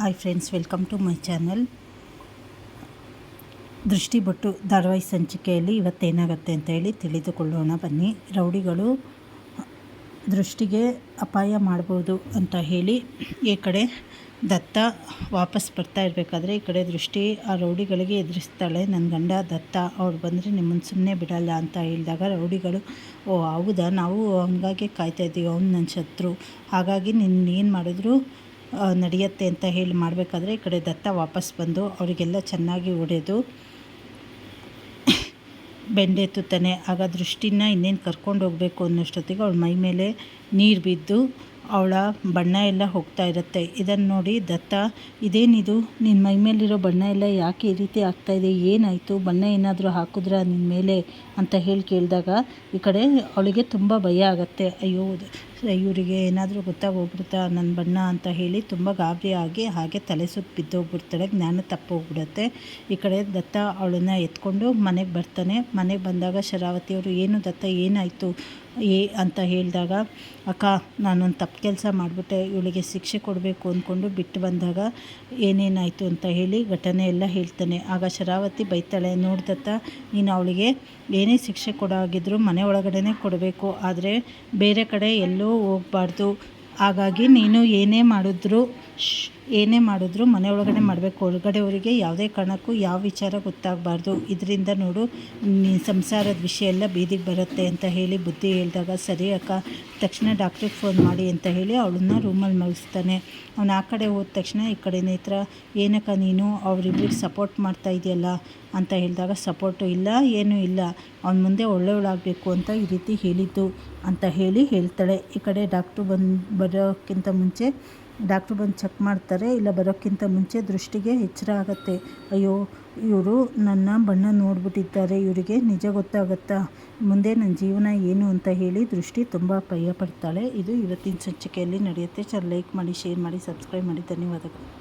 Hi friends welcome to my channel ದೃಷ್ಟಿ ಬಿಟ್ಟು ಧಾರಾವಾಹಿ ಸಂಚಿಕೆಯಲ್ಲಿ ಇವತ್ತೇನಾಗುತ್ತೆ ಅಂತ ಹೇಳಿ ತಿಳಿದುಕೊಳ್ಳೋಣ. ಬನ್ನಿ. ರೌಡಿಗಳು ದೃಷ್ಟಿಗೆ ಅಪಾಯ ಮಾಡ್ಬೋದು ಅಂತ ಹೇಳಿ ಈ ಕಡೆ ದತ್ತ ವಾಪಸ್ ಬರ್ತಾ ಇರಬೇಕಾದ್ರೆ ಈ ಕಡೆ ದೃಷ್ಟಿ ಆ ರೌಡಿಗಳಿಗೆ ಎದುರಿಸ್ತಾಳೆ. ನನ್ನ ಗಂಡ ದತ್ತ ಅವ್ರು ಬಂದರೆ ನಿಮ್ಮನ್ನು ಸುಮ್ಮನೆ ಬಿಡಲ್ಲ ಅಂತ ಹೇಳಿದಾಗ ರೌಡಿಗಳು, ಓ ಹೌದಾ, ನಾವು ಹಂಗಾಗಿ ಕಾಯ್ತಾ ಇದ್ದೀವಿ, ಅವ್ನು ನನ್ನ ಶತ್ರು. ಹಾಗಾಗಿ ನಿನ್ನ ಏನು ಮಾಡಿದ್ರು ನಡೆಯುತ್ತೆ ಅಂತ ಹೇಳಿ ಮಾಡಬೇಕಾದ್ರೆ ಈ ಕಡೆ ದತ್ತ ವಾಪಸ್ ಬಂದು ಅವರಿಗೆಲ್ಲ ಚೆನ್ನಾಗಿ ಹೊಡೆದು ಬೆಂಡೆತ್ತುತ್ತಾನೆ ಆಗ ದೃಷ್ಟಿನ ಇನ್ನೇನು ಕರ್ಕೊಂಡು ಹೋಗಬೇಕು ಅನ್ನೋಷ್ಟೊತ್ತಿಗೆ ಅವಳ ಮೈ ಮೇಲೆ ನೀರು ಬಿದ್ದು ಅವಳ ಬಣ್ಣ ಎಲ್ಲ ಹೋಗ್ತಾ ಇರುತ್ತೆ. ಇದನ್ನು ನೋಡಿ ದತ್ತ ಇದೇನಿದು ನಿನ್ನ ಮೈ ಮೇಲಿರೋ ಬಣ್ಣ ಎಲ್ಲ ಯಾಕೆ ಈ ರೀತಿ ಆಗ್ತಾ ಇದೆ? ಏನಾಯಿತು? ಬಣ್ಣ ಏನಾದರೂ ಹಾಕಿದ್ರಾ ನಿನ್ನ ಮೇಲೆ? ಅಂತ ಹೇಳಿ ಕೇಳಿದಾಗ ಈ ಕಡೆ ಅವಳಿಗೆ ತುಂಬ ಭಯ ಆಗುತ್ತೆ. ಅಯ್ಯೋ ಇವರಿಗೆ ಏನಾದರೂ ಗೊತ್ತಾಗೋಗ್ಬಿಡುತ್ತಾ ನನ್ನ ಬಣ್ಣ ಅಂತ ಹೇಳಿ ತುಂಬ ಗಾಬರಿ ಆಗಿ ಹಾಗೆ ತಲೆ ಸುತ್ತ ಬಿದ್ದೋಗ್ಬಿಡ್ತಾಳೆ. ಜ್ಞಾನ ತಪ್ಪೋಗ್ಬಿಡುತ್ತೆ. ಈ ಕಡೆ ದತ್ತ ಅವಳನ್ನು ಎತ್ಕೊಂಡು ಮನೆಗೆ ಬರ್ತಾನೆ. ಮನೆಗೆ ಬಂದಾಗ ಶರಾವತಿಯವರು ಏನು ದತ್ತ, ಏನಾಯಿತು? ಏ ಅಂತ ಹೇಳಿದಾಗ, ಅಕ್ಕ, ನಾನೊಂದು ತಪ್ಪು ಕೆಲಸ ಮಾಡಿಬಿಟ್ಟೆ. ಇವಳಿಗೆ ಶಿಕ್ಷೆ ಕೊಡಬೇಕು ಅಂದ್ಕೊಂಡು ಬಿಟ್ಟು ಬಂದಾಗ ಏನೇನಾಯಿತು ಅಂತ ಹೇಳಿ ಘಟನೆ ಎಲ್ಲ ಹೇಳ್ತಾನೆ. ಆಗ ಶರಾವತಿ ಬೈತಾಳೆ ನೋಡ್ದತ್ತ ನೀನು ಅವಳಿಗೆ ಏನೇ ಶಿಕ್ಷೆ ಕೊಡೋ ಆಗಿದ್ದರೂ ಮನೆ ಒಳಗಡೆನೇ ಕೊಡಬೇಕು. ಆದರೆ ಬೇರೆ ಕಡೆ ಎಲ್ಲೂ ಹೋಗಬಾರ್ದು. ಹಾಗಾಗಿ ನೀನು ಏನೇ ಮಾಡಿದ್ರು ಶ್, ಏನೇ ಮಾಡಿದ್ರು ಮನೆ ಒಳಗಡೆ ಮಾಡಬೇಕು. ಹೊರಗಡೆಯವರಿಗೆ ಯಾವುದೇ ಕಾರಣಕ್ಕೂ ಯಾವ ವಿಚಾರ ಗೊತ್ತಾಗಬಾರ್ದು. ಇದರಿಂದ ನೋಡು ಸಂಸಾರದ ವಿಷಯ ಎಲ್ಲ ಬೀದಿಗೆ ಬರುತ್ತೆ ಅಂತ ಹೇಳಿ ಬುದ್ಧಿ ಹೇಳಿದಾಗ, ಸರಿ ಅಕ್ಕ, ತಕ್ಷಣ ಡಾಕ್ಟ್ರಿಗೆ ಫೋನ್ ಮಾಡಿ ಅಂತ ಹೇಳಿ ಅವಳನ್ನ ರೂಮಲ್ಲಿ ಮಲಗಿಸ್ತಾನೆ. ಅವನು ಆ ಕಡೆ ಹೋದ ತಕ್ಷಣ, ಈ ಕಡೆ ನೇತ್ರ ಏನಕ್ಕ ನೀನು? ಅವರಿಬ್ಬರಿಗೆ ಸಪೋರ್ಟ್ ಮಾಡ್ತಾ ಇದೆಯಲ್ಲ ಅಂತ ಹೇಳಿದಾಗ ಸಪೋರ್ಟು ಇಲ್ಲ, ಏನೂ ಇಲ್ಲ. ಅವನ ಮುಂದೆ ಒಳ್ಳೆಯವಳಾಗಬೇಕು ಅಂತ ಈ ರೀತಿ ಹೇಳಿದ್ದು ಅಂತ ಹೇಳಿ ಹೇಳ್ತಾಳೆ. ಈ ಕಡೆ ಡಾಕ್ಟ್ರು ಬಂದು ಬರೋಕ್ಕಿಂತ ಮುಂಚೆ ಡಾಕ್ಟ್ರು ಬಂದು ಚೆಕ್ ಮಾಡ್ತಾರೆ, ಇಲ್ಲ ಬರೋಕ್ಕಿಂತ ಮುಂಚೆ ದೃಷ್ಟಿಗೆ ಎಚ್ಚರ ಆಗುತ್ತೆ. ಅಯ್ಯೋ, ಇವರು ನನ್ನ ಬಣ್ಣ ನೋಡ್ಬಿಟ್ಟಿದ್ದಾರೆ, ಇವರಿಗೆ ನಿಜ ಗೊತ್ತಾಗುತ್ತಾ? ಮುಂದೆ ನನ್ನ ಜೀವನ ಏನು ಅಂತ ಹೇಳಿ ದೃಷ್ಟಿ ತುಂಬ ಭಯ ಪಡ್ತಾಳೆ ಇದು ಇವತ್ತಿನ ಸಂಚಿಕೆಯಲ್ಲಿ ನಡೆಯುತ್ತೆ. ಚರ್ ಲೈಕ್ ಮಾಡಿ, ಶೇರ್ ಮಾಡಿ, ಸಬ್ಸ್ಕ್ರೈಬ್ ಮಾಡಿ. ಧನ್ಯವಾದಗಳು.